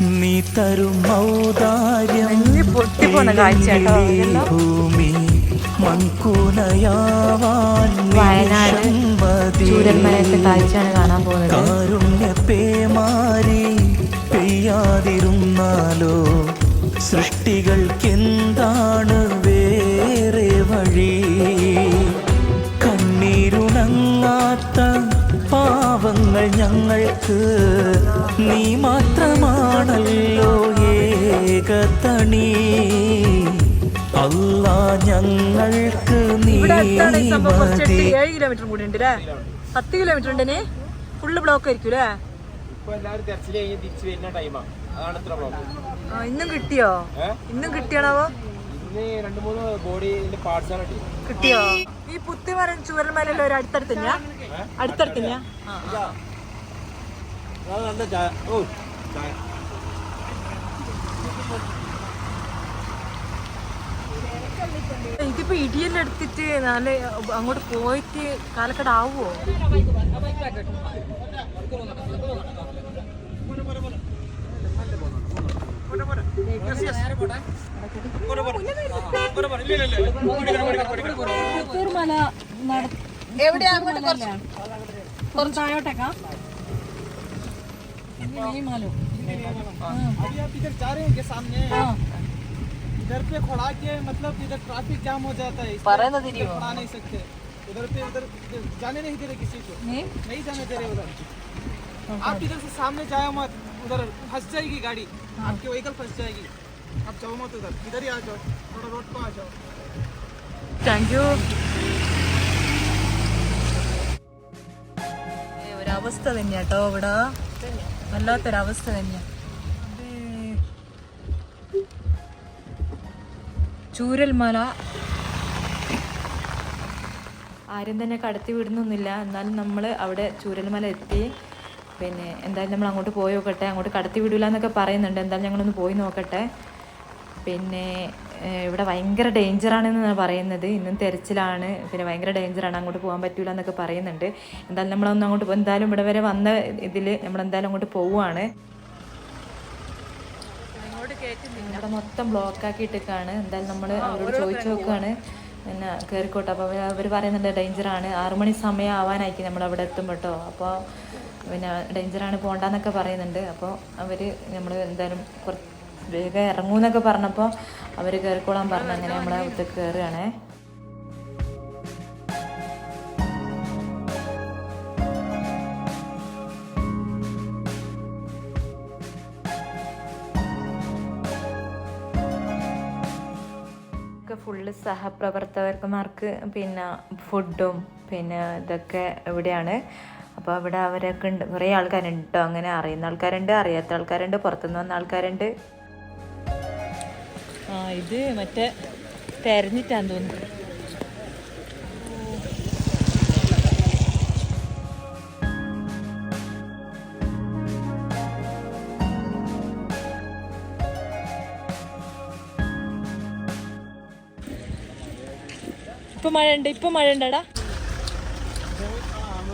നീ തരും ഔദാര്യം ഭൂമി കാരുണ്യ പേമാരി പെയ്യാതിരുന്നാലോ? സൃഷ്ടികൾക്കെന്താണ് വേറെ വഴി? കണ്ണീരുണങ്ങാത്ത പാവങ്ങൾ ഞങ്ങൾക്ക് നീ മാത്രമാണല്ലോ ഏകതണി. അല്ല ഞങ്ങൾക്ക് നീ മതി. ഏഴ് കിലോമീറ്റർ കൂടി ഉണ്ട് അല്ലേ പത്ത് കിലോമീറ്റർ ഉണ്ടെന്നെ ഫുള്ള് ബ്ലോക്ക് ആയിരിക്കും അല്ലേ ഇന്നും കിട്ടിയോ? ഇന്നും കിട്ടിയാണാവോ? ഇന്ന് രണ്ട് മൂന്ന് ബോഡിന്റെ പാർട്സ് ആണ് കിട്ടിയോ? ഈ പുത്തിമരം ചൂരന്മലല്ലോ ഒരു അടുത്തടുത്ത് തന്നെയാ അടുത്തടുത്ത് തന്നെയാ ആ, ആ. അത് നല്ല ചായ. ഓ ചായ. ഇതിപ്പോ ഇടിയെല്ലാം എടുത്തിട്ട് നല്ല അങ്ങോട്ട് പോയിട്ട് കാലക്കട ആവുമോ എവിടെയാ കുറച്ചായോട്ടേക്കാ अभी आप इधर जा रहे हैं क्या सामने इधर पे खड़ा के मतलब इधर ट्रैफिक जाम हो जाता है इसलिए പറയുന്നത് തിരിയോ खड़ा नहीं सकते उधर पे उधर जाने नहीं दे रहे किसी को नहीं जाने दे रहे उधर आप इधर से सामने जाओ मत उधर फंस जाएगी गाड़ी आपकी व्हीकल फंस जाएगी आप जाओ मत उधर इधर ही आ जाओ थोड़ा रोड पे आ जाओ താങ്ക് യു ഒരവസ്ഥ തന്നെയാ കേട്ടോ ഇവിടെ വല്ലാത്തൊരവസ്ഥ തന്നെയാ ചൂരൽമല ആരും തന്നെ കടത്തി വിടുന്നൊന്നുമില്ല എന്നാലും നമ്മൾ അവിടെ ചൂരൽമല എത്തി പിന്നെ എന്തായാലും നമ്മൾ അങ്ങോട്ട് പോയി നോക്കട്ടെ അങ്ങോട്ട് കടത്തി വിടില്ല എന്നൊക്കെ പറയുന്നുണ്ട്. എന്തായാലും ഞങ്ങളൊന്ന് പോയി നോക്കട്ടെ. പിന്നെ ഇവിടെ ഭയങ്കര ഡേഞ്ചറാണെന്നാണ് പറയുന്നത്. ഇന്നും തെരച്ചിലാണ്. പിന്നെ ഭയങ്കര ഡേഞ്ചറാണ് അങ്ങോട്ട് പോകാൻ പറ്റില്ല എന്നൊക്കെ പറയുന്നുണ്ട്. എന്തായാലും നമ്മളൊന്ന് അങ്ങോട്ട് എന്തായാലും ഇവിടെ വരെ വന്ന ഇതിൽ നമ്മളെന്തായാലും അങ്ങോട്ട് പോവുകയാണ് ഇവിടെ മൊത്തം ബ്ലോക്ക് ഇട്ടേക്കാണ്. എന്തായാലും നമ്മൾ അവരോട് ചോദിച്ചു നോക്കുകയാണ് പിന്നെ കയറിക്കോട്ടെ അപ്പോൾ അവർ പറയുന്നുണ്ട് ഡേഞ്ചറാണ് ആറുമണി സമയം ആവാനായിരിക്കും നമ്മൾ അവിടെ കേട്ടോ അപ്പോൾ പിന്നെ ഡേഞ്ചറാണ് പോകണ്ടെന്നൊക്കെ പറയുന്നുണ്ട്. അപ്പോൾ അവർ നമ്മൾ എന്തായാലും കുറച്ച് വേഗം ഇറങ്ങൂന്നൊക്കെ പറഞ്ഞപ്പോൾ അവർ കയറിക്കോളാൻ പറഞ്ഞു അങ്ങനെ നമ്മളെ ഒത്ത് കയറുകയാണേ ഫുള്ള് സഹപ്രവർത്തകന്മാർക്ക് പിന്നെ ഫുഡും പിന്നെ ഇതൊക്കെ ഇവിടെയാണ്. അപ്പോൾ അവിടെ അവരൊക്കെ ഉണ്ട്. കുറേ ആൾക്കാരുണ്ട് കേട്ടോ അങ്ങനെ അറിയുന്ന ആൾക്കാരുണ്ട് അറിയാത്ത ആൾക്കാരുണ്ട് പുറത്തുനിന്ന് വന്ന ആൾക്കാരുണ്ട്. ആ ഇത് മറ്റേ തെരഞ്ഞിട്ടാന്ന് തോന്നുന്നു. ഇപ്പൊ മഴ ഉണ്ട് ഇപ്പൊ മഴ ഉണ്ടടാ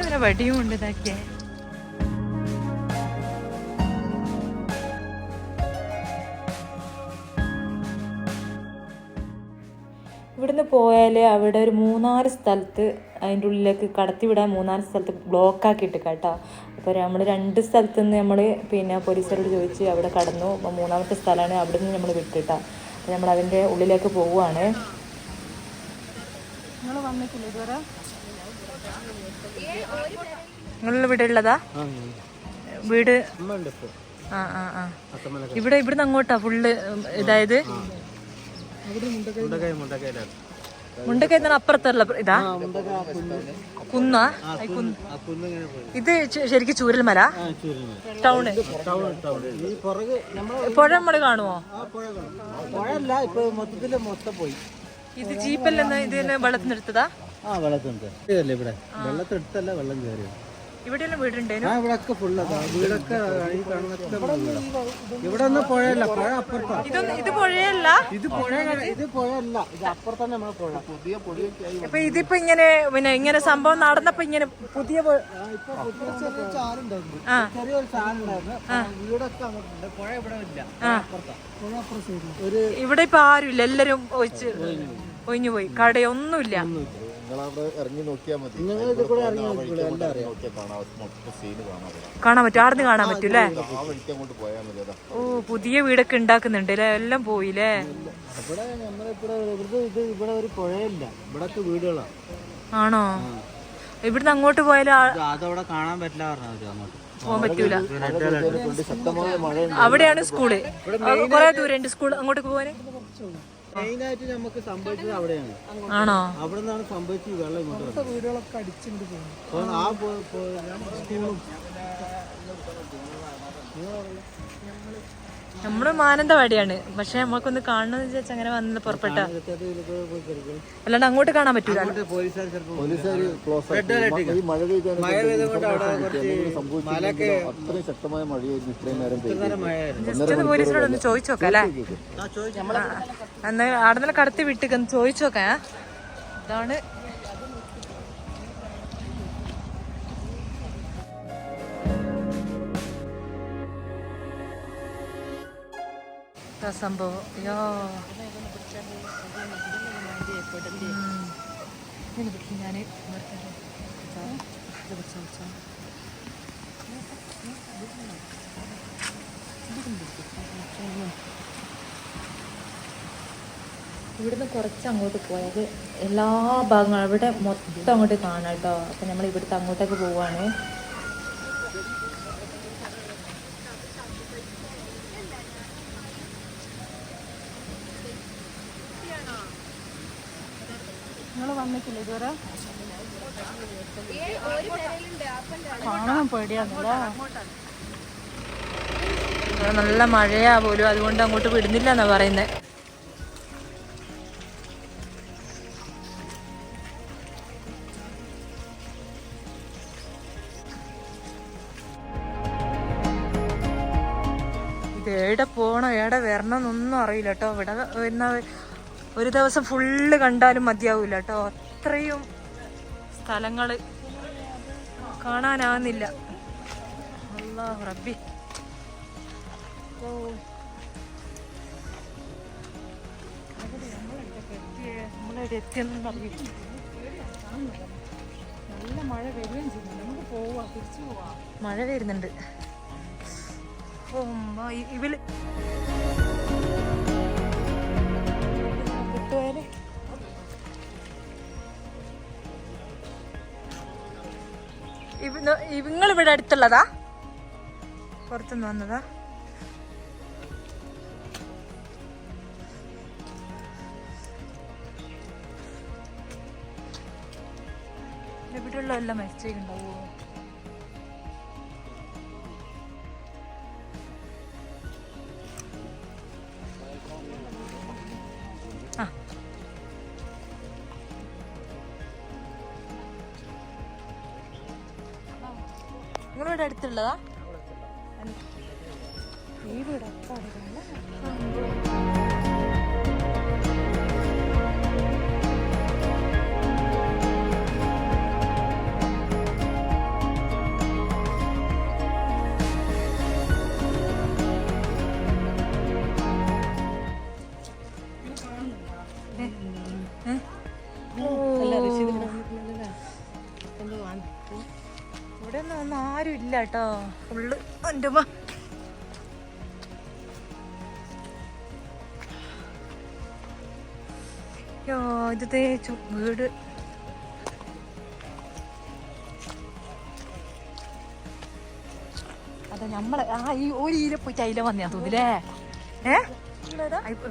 അങ്ങനെ വടിയും ഉണ്ട് ഇതാക്കിയേ ഇവിടുന്ന് പോയാൽ അവിടെ ഒരു മൂന്നാൽ സ്ഥലത്ത് അതിന്റെ ഉള്ളിലേക്ക് കടത്തിവിടാൻ മൂന്നാൽ സ്ഥലത്ത് ബ്ലോക്ക് ആക്കിയിട്ട് കേട്ടോ. അപ്പോൾ നമ്മൾ രണ്ട് സ്ഥലത്ത് നിന്ന് നമ്മൾ പിന്നെ പോലീസുകാരോട് ചോദിച്ച് അവിടെ കടന്നു. അപ്പോൾ മൂന്നാമത്തെ സ്ഥലമാണ് അവിടെ നിന്ന് നമ്മൾ വിട്ടിട്ടാ അപ്പോൾ നമ്മൾ അതിന്റെ ഉള്ളിലേക്ക് പോവുകയാണ് നിങ്ങൾ ഇവിടെ ഉള്ളതാ? വീട്? ആ ആ ആ. ഇവിടെ ഇവിടുന്ന് അങ്ങോട്ടാ ഫുള്ള് ഇതായത്? മുണ്ടക്കൈ. എന്നാണ് അപ്പുറത്തുള്ള ഇതാ? കുന്ന. ഇത് ശരിക്കും ചൂരൽമല? ടൗണ്. പുഴ നമ്മൾ കാണുമോ പുഴയല്ല ഇപ്പൊ മൊത്തത്തിൽ മൊത്തം പോയി. ഇത് ജീപ്പല്ലെന്ന് ഇത് തന്നെ വെള്ളത്തിനെടുത്തതാ ആ ഇതല്ലേ ഇവിടെ? വെള്ളം കയറി ഇവിടെയെല്ലാം ആ വീടൊക്കെ ഈ കാണുന്നൊക്കെ വീടാ. ഇവിടെ ഒന്നും പുഴയല്ല പുഴ അപ്പുറത്താ. ഇത് പുഴയല്ല? ഇത് പുഴ ഇത് പുഴയല്ല. ഇത് അപ്പുറത്താണ് നമ്മളെ പുഴ. പുതിയ പൊടിയൊക്കെ ആയി അപ്പൊ ഇതിപ്പോ ഇങ്ങനെ പിന്നെ ഇങ്ങനെ സംഭവം നടന്നപ്പോ ഇങ്ങനെ പുതിയ ഇവിടെ ഇപ്പൊ പുതിയ ചെറിയ ചാലുണ്ടായിരുന്നു. ആ. ചെറിയൊരു ചാലുണ്ടായിരുന്നു. വീടൊക്കെ അങ്ങോട്ടുണ്ട്. പുഴ ഇവിടെ ഇല്ല. ആ. അപ്പുറത്താ. പുഴ അപ്പുറം സൈഡിൽ ഒരു ഇവിടെ ഇപ്പൊ ആരുമില്ല. എല്ലാരും ഒഴിച്ച് ഒഴിഞ്ഞു പോയി. കടയൊന്നുമില്ല. കാണാൻ പറ്റും. ആടുന്ന് കാണാൻ പറ്റും അല്ലേ ആ വഴിക്ക് അങ്ങോട്ട് പോയാൽ ഓ പുതിയ വീടൊക്കെ ഉണ്ടാക്കുന്നുണ്ട് അല്ലേ എല്ലാം പോയില്ലേ ഇവിടെ നമ്മളിവിടെ ഇത് ഇത് ഇവിടെ ഒരു പുഴയില്ല. ഇവിടൊക്കെ ആണോ? ഇവിടുന്ന് അങ്ങോട്ട് പോയാലും അതവിടെ കാണാൻ പറ്റില്ല പോകാൻ പറ്റൂല. അവിടെയാണ് സ്കൂൾ. കൊറേ ദൂരം ഉണ്ട് സ്കൂൾ അങ്ങോട്ട് പോവാന് മെയിനായിട്ട് നമുക്ക് സംഭവിച്ചത് അവിടെയാണ്. ആണോ? അവിടെ നിന്നാണ് സംഭവിച്ചത് വെള്ളം ഇങ്ങോട്ട് വന്നത്. വീടുകളൊക്കെ അടിച്ചിട്ട് പോകുന്നു അപ്പോൾ ആ പോ- പോ- സ്കൂളും. നമ്മൾ മാനന്തവാടിയാണ്. പക്ഷെ നമ്മക്കൊന്ന് കാണണമെന്ന് വെച്ചാൽ അങ്ങനെ വന്ന് പുറപ്പെട്ട. അല്ലാണ്ട് അങ്ങോട്ട് കാണാൻ പറ്റൂല. അങ്ങോട്ട് പോലീസുകാർ ചിലപ്പോൾ പോലീസുകാർ ക്ലോസ് ആക്കി. ഈ മഴ പെയ്താൽ സംഭവിച്ചിട്ടുണ്ടെങ്കിൽ അത്രയും ശക്തമായ മഴയായിരുന്നു ഇത്രയും നേരം മഴയായിരുന്നു ജസ്റ്റ് ഒന്ന് പോലീസിനോട് ഒന്ന് ചോദിച്ചു നോക്കാം അല്ലേ? ആ അവിടെ അന്ന് ആടുന്ന കടത്തി വിട്ടിക്കൊന്ന് ചോദിച്ചു നോക്കാം ഇതാണ് സംഭവം. പിടിച്ചോ. ഇവിടുന്ന് കുറച്ച് അങ്ങോട്ട് പോയത് എല്ലാ ഭാഗങ്ങളും ഇവിടെ മൊത്തം അങ്ങോട്ട് കാണാം കേട്ടോ. അപ്പം നമ്മൾ ഇവിടുത്തെ അങ്ങോട്ടേക്ക് പോവാണ് നിങ്ങൾ വന്നിട്ടില്ല ഇതുവരെ കാണാൻ പേടിയാണല്ലോ. നല്ല മഴയാ പോലും അതുകൊണ്ട് അങ്ങോട്ട് വിടുന്നില്ല എന്നാ പറയുന്നത് ഇത് എവിടെ പോകണം എവിടെ വരണം എന്നൊന്നും അറിയില്ല കേട്ടോ. ഇവിടെ വരുന്ന ഒരു ദിവസം ഫുള്ള് കണ്ടാലും മതിയാവൂല കേട്ടോ. അത്രയും സ്ഥലങ്ങൾ കാണാനാവുന്നില്ല. എത്തിയെന്നും അറിയില്ല നല്ല മഴ വരികയും ചെയ്യും നമുക്ക് പോവാ തിരിച്ചു പോവാ മഴ വരുന്നുണ്ട് ഓ ഇവൾ ഇവിടെ അടുത്തുള്ളതാ പുറത്തുനിന്ന് വന്നതാ. ഇവിടെയുള്ള എല്ലാം ആ. നിങ്ങളിവിടെ അടുത്തുള്ളതാ? കേട്ടോ ഫുള്ള് എന്റെ. യോ ഇത് തേച്ചു വീട് അതെ നമ്മളെ ആ ഈ ഒരു ഈര പോയിട്ട് അതിലെ വന്നാ തോന്നില്ലേ ഏ ആ, ഇപ്പൊ.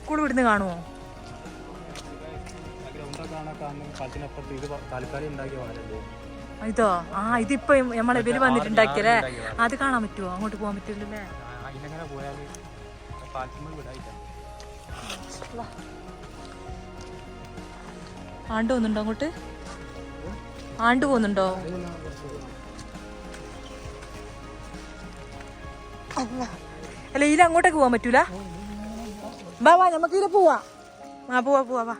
സ്കൂൾ ഇവിടുന്ന് കാണുമോ ഇതോ? ആ ഇതിപ്പോ നമ്മളെ ഇവർ വന്നിട്ടുണ്ടാക്കിയല്ലേ? അത് കാണാൻ പറ്റുമോ അങ്ങോട്ട് പോകാൻ പറ്റില്ലല്ലേ ആണ്ട് പോകുന്നുണ്ടോ അങ്ങോട്ട്? ആണ്ട് പോകുന്നുണ്ടോ? അല്ലാ. ഇതിൽ അങ്ങോട്ടേക്ക് പോകാൻ പറ്റൂല? വാ വാ നമുക്ക് ഇതിൽ പോവാ. ആ പോവാ പോവാ വാ.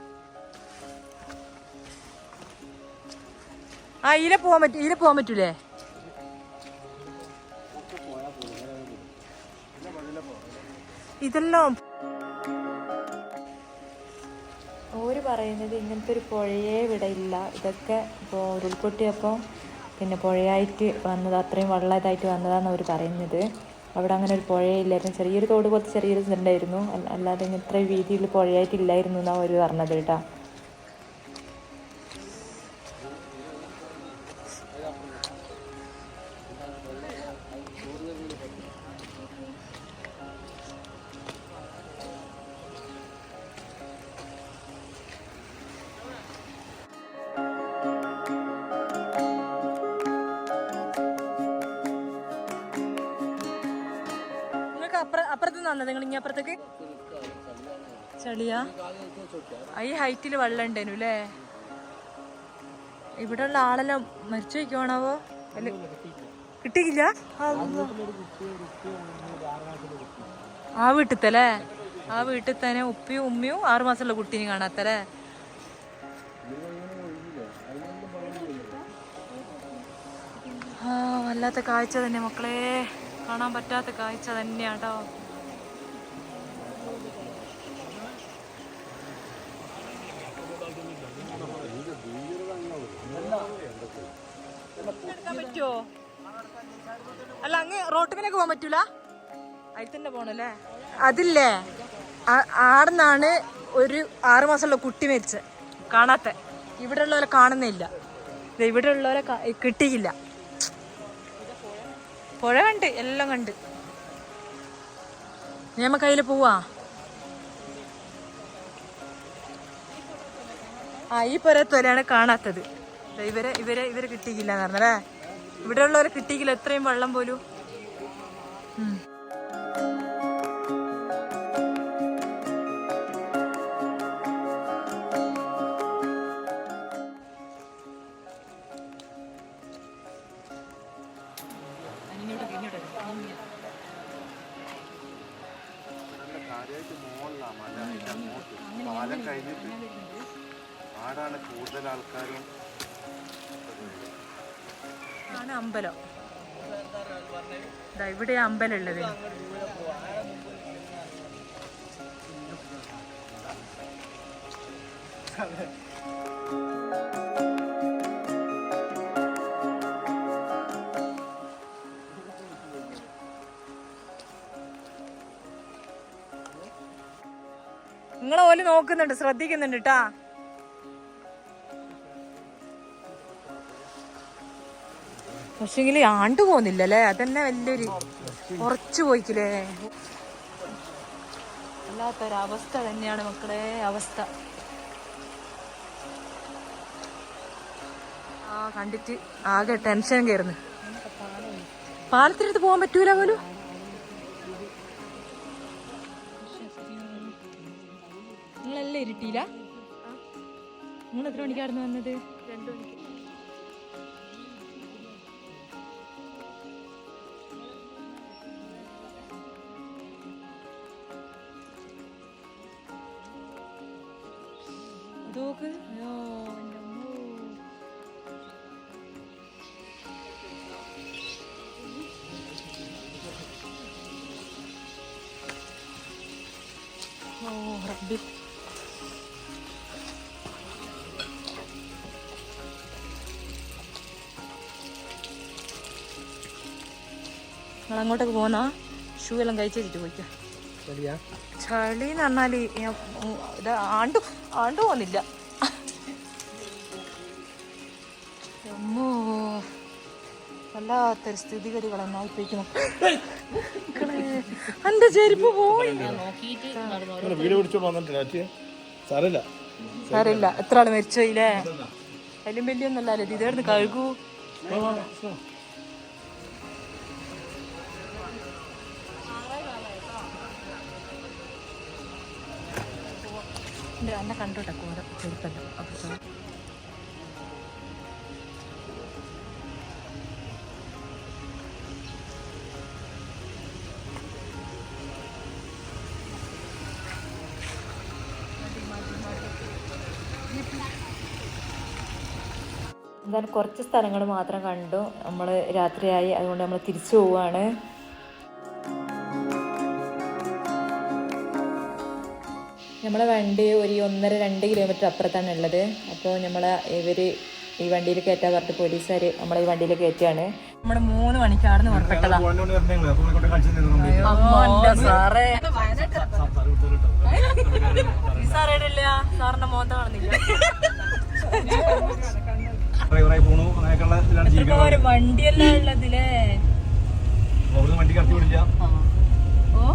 ആ ഇതിലെ പോവാൻ പറ്റും ഇതിലെ പോവാൻ പറ്റൂലേ? ഇതെല്ലാം. ഓര് പറയുന്നത് ഇങ്ങനത്തെ ഒരു പുഴയേ ഇവിടെ ഇല്ല. ഇതൊക്കെ ഇപ്പോൾ ഉരുൾപൊട്ടിയപ്പോൾ പിന്നെ പുഴയായിട്ട് വന്നത് അത്രയും വെള്ളമായിട്ട് വന്നതാണ് അവർ പറയുന്നത്. അവിടെ അങ്ങനെ ഒരു പുഴയില്ലായിരുന്നു. ചെറിയൊരു തോട് പോലത്തെ ചെറിയൊരു ഇതുണ്ടായിരുന്നു. അല്ലാതെ ഇത്രയും വീതിയിൽ പുഴയായിട്ടില്ലായിരുന്നു എന്നാണ് അവർ പറഞ്ഞത് കേട്ടോ. ഈ ഹൈറ്റിൽ വെള്ളം ഉണ്ടേനു അല്ലേ ഇവിടെ ഉള്ള ആളെല്ലാം മരിച്ചു വയ്ക്കുവാണാവോ കിട്ടിയില്ല? ആ വീട്ടിത്തല്ലേ? ആ വീട്ടിൽ തന്നെ ഉപ്പിയും ഉമ്മയും ആറുമാസമുള്ള കുട്ടീനെ കാണാത്തല്ലേ? ആ വല്ലാത്ത കാഴ്ച തന്നെ മക്കളെ. കാണാൻ പറ്റാത്ത കാഴ്ച തന്നെയാട്ടോ. എടുക്കാൻ പറ്റുമോ അല്ല അങ്ങ് റോട്ടുമിലേക്ക് പോകാൻ പറ്റൂല? അതിൽ തന്നെ പോണല്ലേ അതില്ലേ? ആടുന്നാണ് ഒരു ആറു മാസമുള്ള കുട്ടി മരിച്ചത് കാണാത്ത. ഇവിടെ ഉള്ളവരെ കാണുന്നില്ല ഇവിടെ ഉള്ളവരെ കിട്ടിയില്ല. പുഴ കണ്ട് എല്ലാം കണ്ട്. ഞമ്മ കയ്യിൽ പോവാ. ആ ഈ പുരത്തോലെയാണ് കാണാത്തത്. ഇവരെ ഇവരെ ഇവരെ കിട്ടിയില്ല എന്ന് പറഞ്ഞല്ലേ ഇവിടെ ഉള്ളവരെ കിട്ടിയില്ല എത്രയും വെള്ളം പോലും? ആണ് അമ്പലം. ഇവിടെ അമ്പലം ഉള്ളത് നിങ്ങളെ ഓൽ നോക്കുന്നുണ്ട് ശ്രദ്ധിക്കുന്നുണ്ട് കേട്ടാ പക്ഷെങ്കിൽ ആണ്ട് പോകുന്നില്ലല്ലേ അതന്നെ വലിയൊരു ഉറച്ചു പോയിക്കില്ലേ? വല്ലാത്തൊരവസ്ഥ തന്നെയാണ് മക്കളെ അവസ്ഥ. ആ കണ്ടിട്ട് ആകെ ടെൻഷൻ കയറുന്നു പാലത്തിനടുത്ത് പോകാൻ പറ്റൂല പോലും? നിങ്ങളെല്ലാം ഇരുട്ടിയില്ല നിങ്ങൾ എത്ര മണിക്കായിരുന്നു വന്നത്? രണ്ടു മണിക്ക്. നിങ്ങൾ അങ്ങോട്ടേക്ക് പോന്നാ? ഷൂ എല്ലാം കഴിച്ച് വെച്ചിട്ട് പോയിക്കാം ചളി എന്ന് പറഞ്ഞാൽ ഇത് ആണ്ട് ആണ്ട് പോകുന്നില്ല അമ്മോ വല്ലാത്തൊരു സ്ഥിതിഗതികൾ എന്നായിപ്പിക്കണം എന്റെ ചെരുപ്പ് പോയി. സാറില്ല എത്ര ആൾ മരിച്ചോയില്ലേ വലിയ വലിയൊന്നല്ലേ ഇത് ഇതായിരുന്നു കഴുകൂ. എന്നെ കണ്ടോട്ടെ ചെറുപ്പല്ലോ അപ്പോൾ എന്തായാലും കുറച്ച് സ്ഥലങ്ങൾ മാത്രം കണ്ടു. നമ്മൾ രാത്രിയായി അതുകൊണ്ട് നമ്മൾ തിരിച്ചു പോവുകയാണ് നമ്മളെ വണ്ടി ഒരു ഒന്നര രണ്ട് കിലോമീറ്റർ അപ്പുറത്താണ് ഉള്ളത്. അപ്പോൾ നമ്മൾ ഇവർ ഈ വണ്ടിയിൽ കയറ്റാൻ പറഞ്ഞിട്ട് പോലീസുകാർ നമ്മളെ ഈ വണ്ടിയിൽ കയറ്റുകയാണ്. നമ്മുടെ മൂന്ന് മണിക്കാണ് സാറിന്റെ വണ്ടിയെല്ലാം ഉള്ളതിലേ. വണ്ടി കടത്തി വിടില്ല.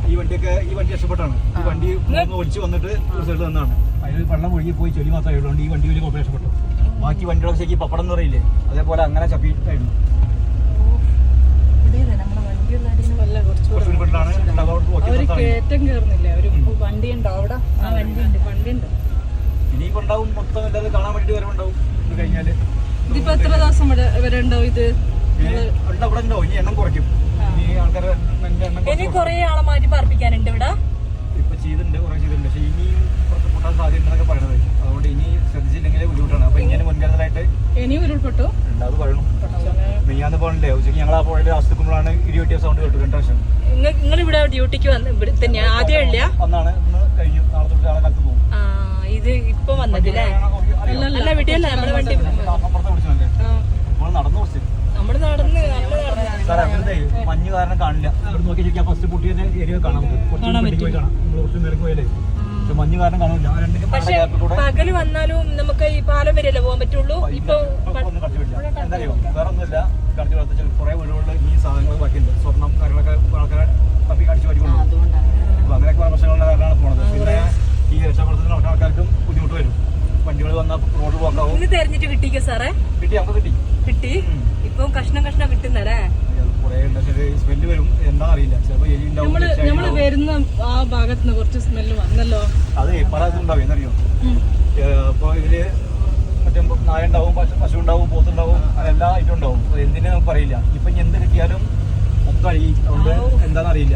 ഈ വണ്ടിയൊക്കെ ഈ വണ്ടി രക്ഷപ്പെട്ടാണ്. ഈ വണ്ടി ഒലിച്ച് വന്നിട്ട് സൈഡിൽ നിന്നാണ് അതിൽ വെള്ളം ഒഴുകി പോയി ചെളി മാത്രമേ ഉള്ളൂ ഈ വണ്ടി വലിയ കുഴപ്പം രക്ഷപ്പെട്ടു ബാക്കി വണ്ടികളൊക്കെ ശരിക്കും പപ്പടം എന്ന് പറയില്ലേ അതേപോലെ അങ്ങനെ ചപ്പിയിട്ടായിരുന്നു. കുറച്ച് മുൻപിട്ടാണ് ഉണ്ടാവുക ഓക്കെ കയറ്റം കയറുന്നില്ല? ഒരു വണ്ടി ഉണ്ടോ ആ വണ്ടി ഉണ്ട് വണ്ടി ഉണ്ട് ഇനിയിപ്പോ ഉണ്ടാവും മൊത്തം എല്ലാവരും കാണാൻ വേണ്ടി വരവുണ്ടാവും ഇത് കഴിഞ്ഞാൽ ഇതിപ്പോ എത്ര ദിവസം വരെ ഉണ്ടാവും ഇത്? ഏ, അവിടെ ഉണ്ടാവും ഇനി എണ്ണം കുറയ്ക്കും. ഇനി കൊറേ ആളെ മാറ്റി പാർപ്പിക്കാനുണ്ട് ഇവിടെ. ഇപ്പൊ ചെയ്തിട്ടുണ്ട് കുറെ ചെയ്തിട്ടുണ്ട്. പക്ഷെ ഇനിയും കുറച്ച് പൊട്ടാൻ സാധ്യതയുണ്ടെന്നൊക്കെ പറയണത്. അതുകൊണ്ട് ഇനി ശ്രദ്ധിച്ചില്ലെങ്കിൽ ബുദ്ധിമുട്ടാണ്. അപ്പൊ ഇങ്ങനെ മുൻകരുതലായിട്ട് ഇനി ഉരുൾപ്പെട്ടു അത് പറയണു. മെയ്യാന്ന് പോകണ്ടേ ഉച്ചയ്ക്ക് ഞങ്ങൾ ആ പുഴയുടെ ആസ്തിക്കുമ്പോഴാണ് ഇടിവെട്ടിയ സൗണ്ട് കേട്ടു രണ്ട് പ്രാവശ്യം. നിങ്ങൾ ഇവിടെ ഡ്യൂട്ടിക്ക് വന്ന് ഇവിടെ തന്നെ ആദ്യം ഇല്ല? ഒന്നാണ് ഇന്ന് കഴിഞ്ഞു. നാളെ തൊട്ട് നാളെ കാലത്ത് പോകും. ഇത് ഇപ്പൊ വന്നതില്ലേ അല്ല? വിടിയല്ല നമ്മളെ വണ്ടി നടന്നു കുറച്ച്. സാറേ അവിടെ മഞ്ഞ് കാരണം കാണില്ല. ഇവിടെ നോക്കി ശരിക്കും ഫസ്റ്റ് പൊട്ടിയ ഏരിയ കാണാം നമുക്ക് പോയി കാണാം. നമ്മൾ കുറച്ച് നേരം പോയാലേ. മഞ്ഞ് കാരണം കാണില്ല. പക്ഷെ പകൽ വന്നാലും നമുക്ക് ഈ പാലം വരെയല്ലേ പോകാൻ പറ്റുള്ളൂ? ഇപ്പൊ ഒന്നും എന്താ അറിയോ വേറെ ഒന്നുമില്ല കടത്തി വളർത്തിച്ചാൽ കുറെ വീടുകളിൽ ഈ സാധനങ്ങൾ ബാക്കിയുണ്ട്. സ്വർണം കാര്യങ്ങളൊക്കെ ആൾക്കാരെ തപ്പി കടിച്ചു പറ്റിക്കൊണ്ടു അപ്പൊ അങ്ങനെയൊക്കെ പല പ്രശ്നങ്ങളുടെ കാരണമാണ് പോണത് പിന്നെ ഈ രക്ഷാപ്രവർത്തനത്തിന് ഒക്കെ ആൾക്കാർക്കും ബുദ്ധിമുട്ട് വരും. വണ്ടികൾ വന്നാൽ റോഡ് പോകാവും തെരഞ്ഞിട്ട് കിട്ടിക്കോ സാറേ? കിട്ടി നമുക്ക് കിട്ടി. കിട്ടി? ഇപ്പൊ കഷ്ണം കഷ്ണം കിട്ടുന്നല്ലേ? സ്മെല്ല് വരും. എന്താ അറിയില്ല. നമ്മൾ നമ്മൾ വരുന്ന ആ ഭാഗത്ത് നിന്ന് കുറച്ച് സ്മെല്ല് വന്നല്ലോ. അതെ പല ഇതുണ്ടാവും എന്നറിയോ? അപ്പോൾ ഇതിൽ മറ്റേ നായ ഉണ്ടാവും പശു പശു ഉണ്ടാവും പോത്തുണ്ടാവും അതെല്ലാ ഐറ്റം ഉണ്ടാവും. എന്തിനു നമുക്ക് അറിയില്ല. ഇപ്പൊ ഇനി എന്ത് കിട്ടിയാലും മൊത്തം അഴുകി അതുകൊണ്ട് എന്താണെന്ന് അറിയില്ല.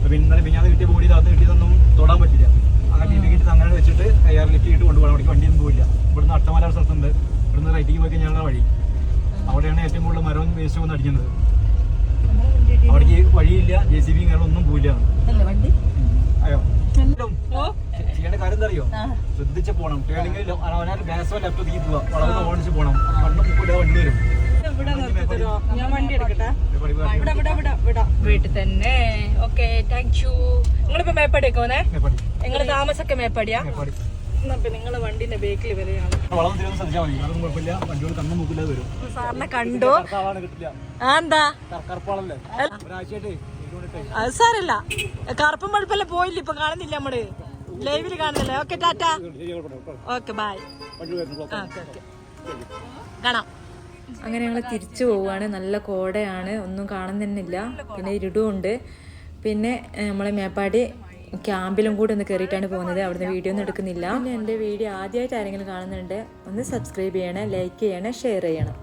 അപ്പൊ ഇന്നലെ മിഞ്ഞാന്ന് കിട്ടിയ ബോഡി താത്ത് കിട്ടിയതൊന്നും തൊടാൻ പറ്റില്ല. അങ്ങനെ ടി വി കിട്ടി അങ്ങനെ വെച്ചിട്ട് കയ്യാറ് ലിഫ്റ്റ് ചെയ്തിട്ട് കൊണ്ടുപോകണം. അവിടേക്ക് വണ്ടിയൊന്നും പോയില്ല ഇവിടുന്ന് അട്ടമല സ്ഥലത്തുണ്ട്. ഇവിടുന്ന് റൈറ്റിക്ക് പോയി കഴിഞ്ഞാൽ വഴി. അവിടെയാണ് ഏറ്റവും കൂടുതൽ മരവും വേസ്റ്റ് വന്ന് അടിക്കുന്നത്. അവിടേക്ക് വഴിയില്ല ജെ സി ബി ഒന്നും പോയില്ല വണ്ടി? അയ്യോ. ചെയ്യേണ്ട കാര്യം ശ്രദ്ധിച്ച് പോണം. ടേണിംഗിൽ അവനാൽ ലെഫ്റ്റ് പോവാ. വളർന്ന് ഓടിച്ച് പോണം. കണ്ണു മുക്കില്ല വണ്ടി വരും. വീട്ടിൽ തന്നെ. ഓക്കെ താങ്ക് യു നിങ്ങളിപ്പോ മേപ്പാടിയൊക്കെ വന്നേ മേപ്പാടി. നിങ്ങൾ താമസൊക്കെ മേപ്പാടിയാ? മേപ്പാടി. നിങ്ങളെ വണ്ടിന്റെ ബേക്കിൽ സാറിനെ കണ്ടു? എന്താ അത് സാരല്ല. കറുപ്പും പഴുപ്പെല്ലാം പോയില്ല? ഇപ്പൊ കാണുന്നില്ല നമ്മൾ? ലൈവിൽ കാണുന്നില്ല? ഓക്കെ ടാറ്റ. ഓക്കെ. ബൈ കാണാം. അങ്ങനെ ഞങ്ങൾ തിരിച്ചു പോവുകയാണ്. നല്ല കോടയാണ്. ഒന്നും കാണുന്നില്ല. പിന്നെ ഇരുടും ഉണ്ട്. പിന്നെ നമ്മളെ മേപ്പാടി ക്യാമ്പിലും കൂടെ ഒന്ന് കയറിയിട്ടാണ് പോകുന്നത്. അവിടുന്ന് വീഡിയോ ഒന്നും എടുക്കുന്നില്ല. പിന്നെ എന്റെ വീഡിയോ ആദ്യമായിട്ട് ആരെങ്കിലും കാണുന്നുണ്ട് ഒന്ന് സബ്സ്ക്രൈബ് ചെയ്യണം ലൈക്ക് ചെയ്യണം ഷെയർ ചെയ്യണം.